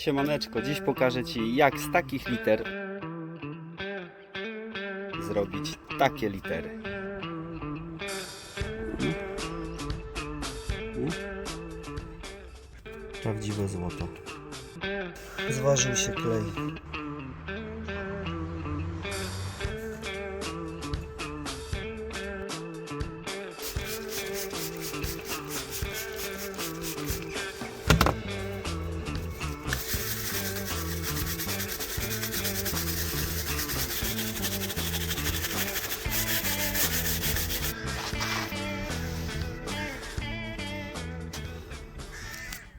Siemaneczko, dziś pokażę Ci jak z takich liter zrobić takie litery. Prawdziwe złoto. Zważył się klej.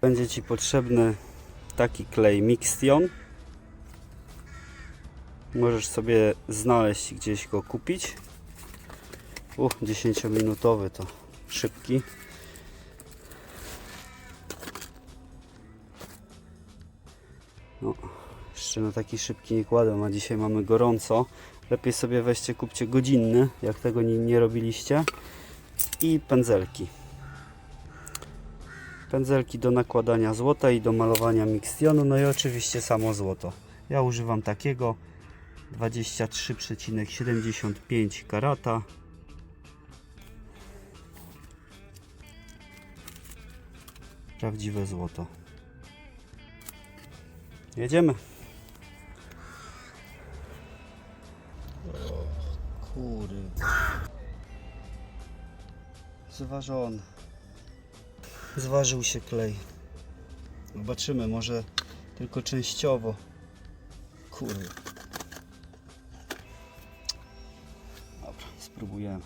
Będzie Ci potrzebny taki klej Mixtion. Możesz sobie znaleźć gdzieś go kupić. Uch, 10-minutowy to szybki. No, jeszcze na taki szybki nie kładę, a dzisiaj mamy gorąco. Lepiej sobie weźcie, kupcie godzinny, jak tego nie, nie robiliście. I pędzelki pędzelki do nakładania złota i do malowania mikstionu, no i oczywiście samo złoto. Ja używam takiego 23,75 karata. Prawdziwe złoto. Jedziemy. Kury. Zważony. Zważył się klej. Zobaczymy, może tylko częściowo. Kurde. Dobra, spróbujemy.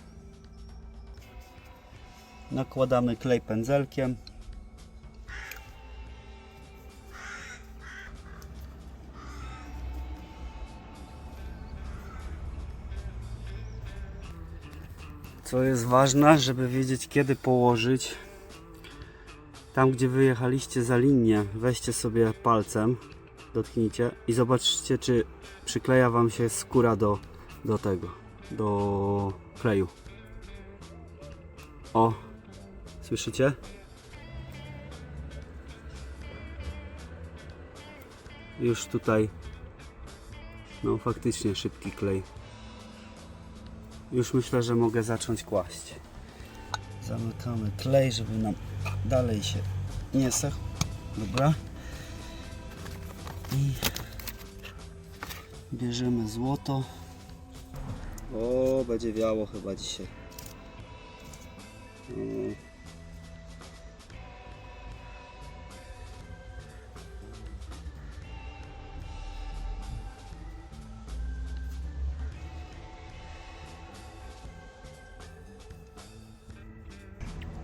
Nakładamy klej pędzelkiem. Co jest ważne, żeby wiedzieć kiedy położyć tam, gdzie wyjechaliście za linię, weźcie sobie palcem, dotknijcie i zobaczcie, czy przykleja Wam się skóra do, do tego, do kleju. O, słyszycie? Już tutaj, no faktycznie szybki klej. Już myślę, że mogę zacząć kłaść. Zamykamy klej, żeby nam dalej się nie sechł. Dobra. I bierzemy złoto. O, będzie wiało chyba dzisiaj. O.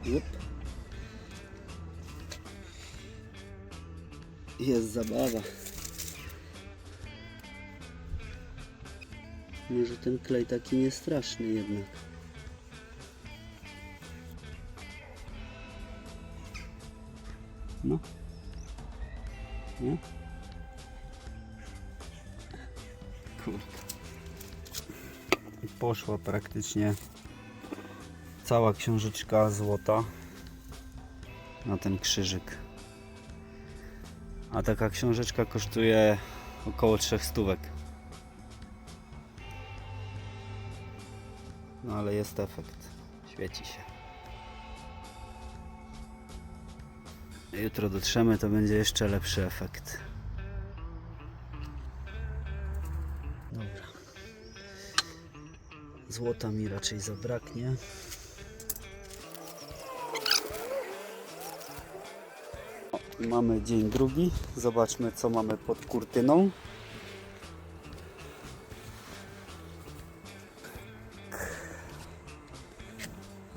Jup. Jest zabawa. Może ten klej taki niestraszny jednak. No. Nie? Kurde. Poszła praktycznie cała książeczka złota na ten krzyżyk. A taka książeczka kosztuje około 300 stówek. No ale jest efekt. Świeci się. Jutro dotrzemy, to będzie jeszcze lepszy efekt. Dobra. Złota mi raczej zabraknie. Mamy dzień drugi. Zobaczmy, co mamy pod kurtyną.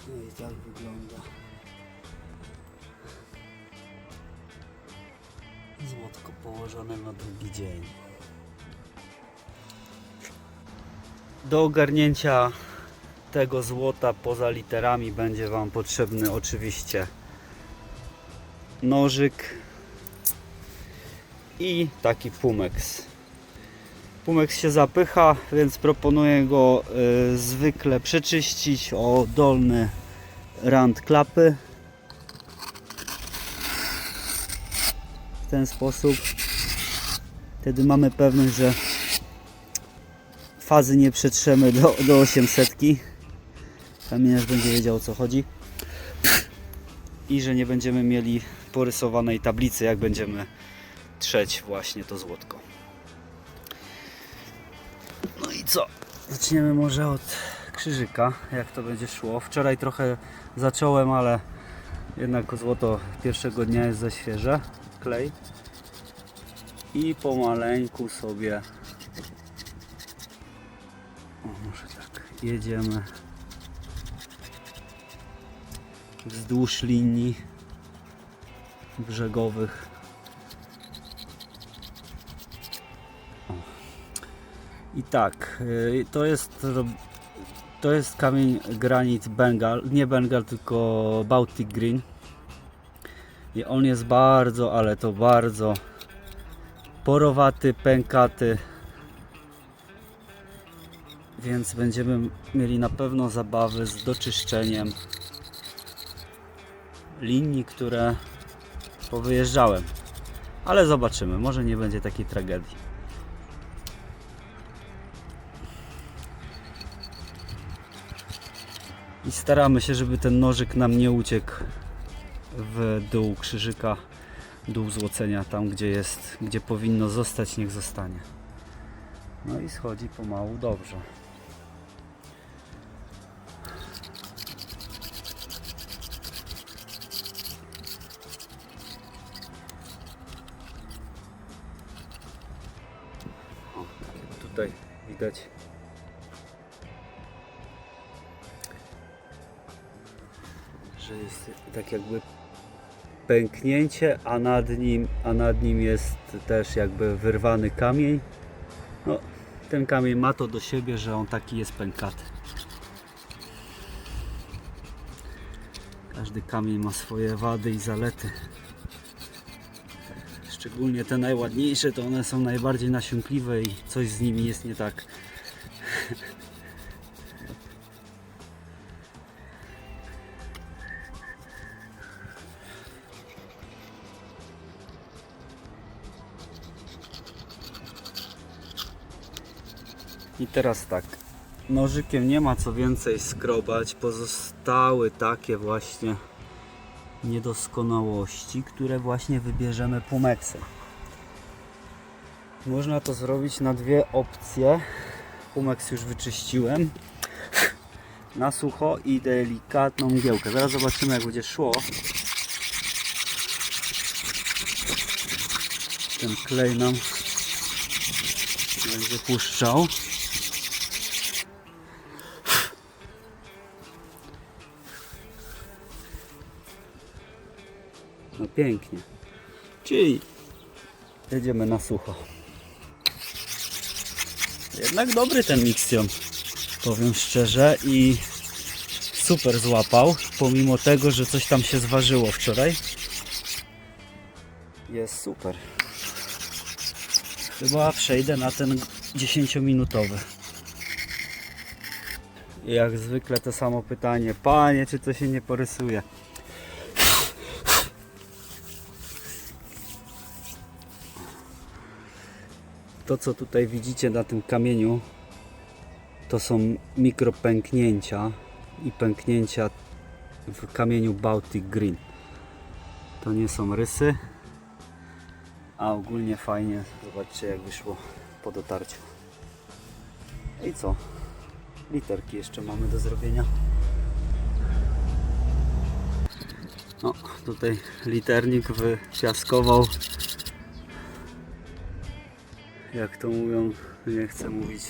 No i tak wygląda. Złotko położone na drugi dzień. Do ogarnięcia tego złota poza literami będzie Wam potrzebny oczywiście nożyk i taki pumex. Pumex się zapycha, więc proponuję go y, zwykle przeczyścić o dolny rand klapy. W ten sposób Wtedy mamy pewność, że fazy nie przetrzemy do, do 800. Kamieniarz będzie wiedział o co chodzi. I że nie będziemy mieli porysowanej tablicy, jak będziemy trzeć właśnie to złotko. No i co? Zaczniemy może od krzyżyka, jak to będzie szło. Wczoraj trochę zacząłem, ale jednak złoto pierwszego dnia jest za świeże. Klej. I pomaleńku sobie o, może tak, jedziemy wzdłuż linii brzegowych. I tak, y, to jest to jest kamień granit Bengal, nie Bengal, tylko Baltic Green. I on jest bardzo, ale to bardzo porowaty, pękaty. Więc będziemy mieli na pewno zabawy z doczyszczeniem linii, które powyjeżdżałem. Ale zobaczymy, może nie będzie takiej tragedii. I staramy się, żeby ten nożyk nam nie uciekł w dół krzyżyka, dół złocenia, tam gdzie jest, gdzie powinno zostać, niech zostanie. No i schodzi pomału dobrze. Tutaj widać. Że jest tak jakby pęknięcie, a nad nim, a nad nim jest też jakby wyrwany kamień. No, ten kamień ma to do siebie, że on taki jest pękaty. Każdy kamień ma swoje wady i zalety. Szczególnie te najładniejsze, to one są najbardziej nasiąkliwe i coś z nimi jest nie tak. I teraz tak. Nożykiem nie ma co więcej skrobać. Pozostały takie właśnie niedoskonałości, które właśnie wybierzemy pumeksem. Można to zrobić na dwie opcje. Pumeks już wyczyściłem na sucho i delikatną mgiełkę. Zaraz zobaczymy jak będzie szło. Ten klej nam będzie puszczał. Pięknie. Czyli jedziemy na sucho. Jednak dobry ten miksjon, powiem szczerze i super złapał, pomimo tego, że coś tam się zważyło wczoraj. Jest super. Chyba przejdę na ten 10-minutowy. I Jak zwykle to samo pytanie. Panie, czy to się nie porysuje? To co tutaj widzicie na tym kamieniu to są mikropęknięcia i pęknięcia w kamieniu Baltic Green. To nie są rysy, a ogólnie fajnie. Zobaczcie jak wyszło po dotarciu. I co? Literki jeszcze mamy do zrobienia. No, tutaj liternik wypiaskował jak to mówią, nie chcę mówić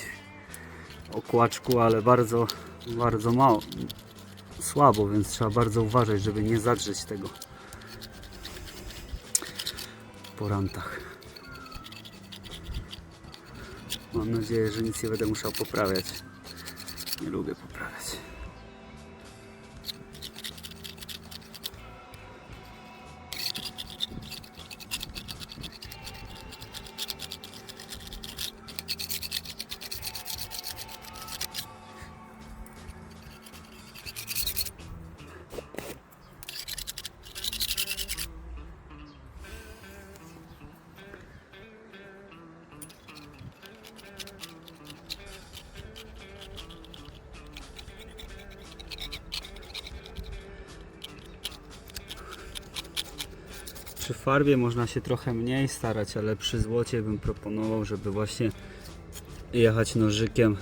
o kłaczku, ale bardzo, bardzo mało, słabo, więc trzeba bardzo uważać, żeby nie zadrzeć tego po rantach. Mam nadzieję, że nic nie będę musiał poprawiać. Nie lubię Przy farbie można się trochę mniej starać, ale przy złocie bym proponował, żeby właśnie jechać nożykiem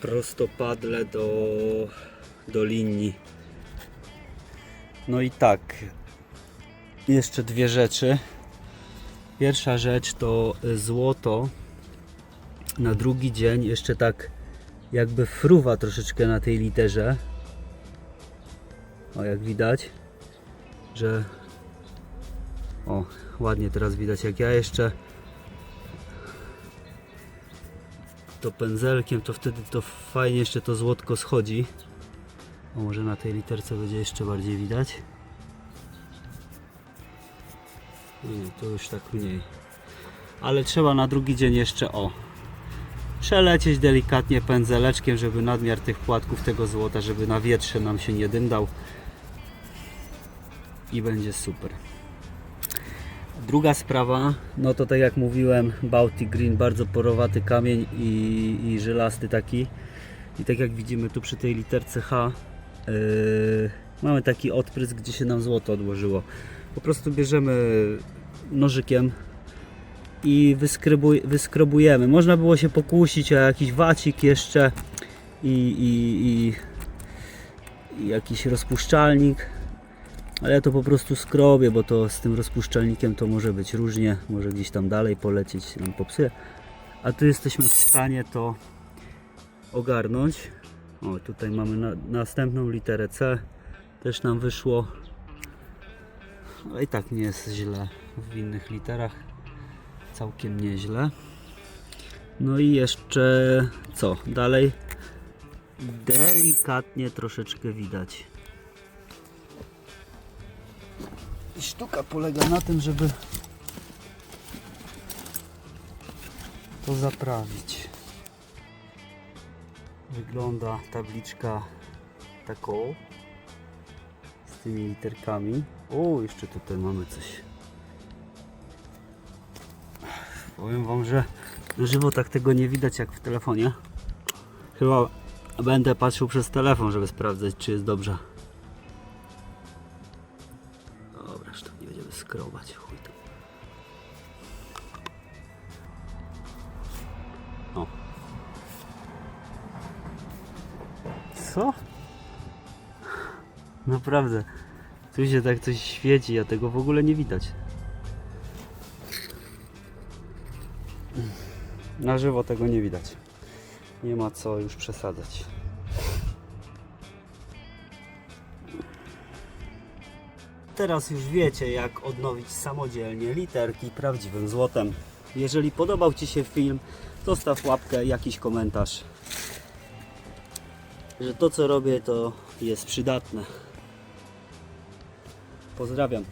prostopadle do, do linii. No i tak, jeszcze dwie rzeczy. Pierwsza rzecz to złoto. Na drugi dzień jeszcze tak jakby fruwa troszeczkę na tej literze. O, jak widać, że o, ładnie teraz widać jak ja jeszcze to pędzelkiem, to wtedy to fajnie jeszcze to złotko schodzi. O, może na tej literce będzie jeszcze bardziej widać. Nie, to już tak mniej. Ale trzeba na drugi dzień jeszcze o przelecieć delikatnie pędzeleczkiem, żeby nadmiar tych płatków tego złota, żeby na wietrze nam się nie dyndał i będzie super. Druga sprawa, no to tak jak mówiłem, Baltic Green, bardzo porowaty kamień i, i żylasty taki. I tak jak widzimy tu przy tej literce H, yy, mamy taki odprysk, gdzie się nam złoto odłożyło. Po prostu bierzemy nożykiem i wyskrybuj, wyskrobujemy. Można było się pokusić o jakiś wacik jeszcze i, i, i, i jakiś rozpuszczalnik, ale ja to po prostu skrobię, bo to z tym rozpuszczalnikiem to może być różnie, może gdzieś tam dalej polecieć, nam popsuje. A tu jesteśmy w stanie to ogarnąć. O, tutaj mamy na, następną literę C, też nam wyszło. Ale i tak nie jest źle w innych literach. Całkiem nieźle. No i jeszcze co? Dalej delikatnie troszeczkę widać. I sztuka polega na tym, żeby to zaprawić. Wygląda tabliczka taką z tymi literkami. O, jeszcze tutaj mamy coś. Powiem Wam, że na żywo tak tego nie widać jak w telefonie. Chyba będę patrzył przez telefon, żeby sprawdzać, czy jest dobrze. Skrobać. Chuj tam. O. Co? Naprawdę. Tu się tak coś świeci, a tego w ogóle nie widać. Na żywo tego nie widać. Nie ma co już przesadzać. Teraz już wiecie, jak odnowić samodzielnie literki prawdziwym złotem. Jeżeli podobał Ci się film, zostaw łapkę, jakiś komentarz, że to co robię to jest przydatne. Pozdrawiam.